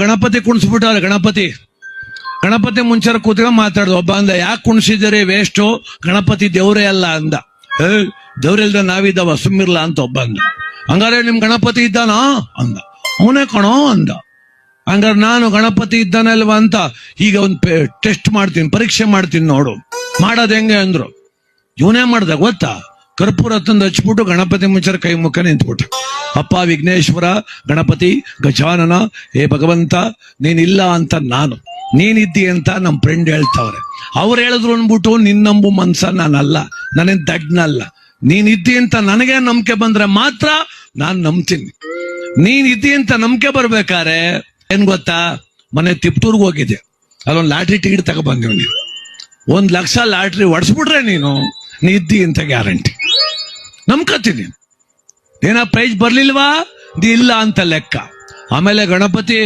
ಗಣಪತಿ ಕುಣಿಸ್ಬಿಟ್ಟವ್ರೆ ಗಣಪತಿ. ಗಣಪತಿ ಮುಂಚೆ ಕೂತ್ಕೊಂಡು ಮಾತಾಡ್ದು, ಒಬ್ಬ ಅಂದ, ಯಾಕೆ ಕುಣಿಸಿದರೆ ವೇಸ್ಟು ಗಣಪತಿ ದೇವ್ರೇ ಅಲ್ಲ ಅಂದ. ಏ ದೇವ್ರಿಲ್ದ ನಾವಿದ್ದಾವ? ಸುಮ್ಮಿರ್ಲ ಅಂತ ಒಬ್ಬ ಅಂದ. ಹಂಗಾರೆ ನಿಮ್ ಗಣಪತಿ ಇದ್ದಾನಾ? ಅಂದ. ಅವನೇ ಕಣೋ, ಅಂದ. ಹಂಗಾರೆ ನಾನು ಗಣಪತಿ ಇದ್ದಾನಲ್ವಾ ಅಂತ ಈಗ ಒಂದು ಟೆಸ್ಟ್ ಮಾಡ್ತೀನಿ, ಪರೀಕ್ಷೆ ಮಾಡ್ತೀನಿ ನೋಡು. ಮಾಡೋದ್ ಹೆಂಗೆ ಅಂದ್ರು. ಇವನೇ ಮಾಡ್ದ, ಗೊತ್ತಾ? ಕರ್ಪೂರ ತಂದು ಹಚ್ಬಿಟ್ಟು ಗಣಪತಿ ಮುಂಚರ ಕೈ ಮುಖ ನಿಂತ್ಬಿಟ್ಟ ಅಪ್ಪ ವಿಘ್ನೇಶ್ವರ, ಗಣಪತಿ, ಗಜಾನನ, ಹೇ ಭಗವಂತ, ನೀನಿಲ್ಲ ಅಂತ ನಾನು. ನೀನಿದ್ದಿ ಅಂತ ನಮ್ಮ ಫ್ರೆಂಡ್ ಹೇಳ್ತಾವ್ರೆ. ಅವ್ರು ಹೇಳಿದ್ರು ಅಂದ್ಬಿಟ್ಟು ನಿನ್ನಂಬು ಮನ್ಸ ನಾನಲ್ಲ. ದಗ್ನ ದಡ್ನಲ್ಲ ನೀನಿದ್ದಿ ಅಂತ ನನಗೆ ನಂಬಿಕೆ ಬಂದ್ರೆ ಮಾತ್ರ ನಾನು ನಂಬ್ತೀನಿ. ನೀನಿದ್ದಿ ಅಂತ ನಂಬಿಕೆ ಬರ್ಬೇಕಾರೆ ಏನ್ ಗೊತ್ತಾ? ಮನೆ ತಿಪ್ಟೂರ್ಗೆ ಹೋಗಿದ್ದೆ. ಅಲ್ಲೊಂದು ಲಾಟ್ರಿ ಟಿಕೆಟ್ ತಗೊಬಂದಿವ್ ನೀವು ಒಂದ್ ಲಕ್ಷ ಲಾಟ್ರಿ ಹೊಡ್ಸ್ಬಿಟ್ರೆ ನೀನು, ನೀ ಇದ್ದಿ ಅಂತ ಗ್ಯಾರಂಟಿ. ನಂಬ್ಕತೀನಿ ಏನ ಪ್ರೈಜ್ ಬರ್ಲಿಲ್ವಾ? ಇಲ್ಲ ಅಂತ ಲೆಕ್ಕ. ಆಮೇಲೆ ಗಣಪತಿ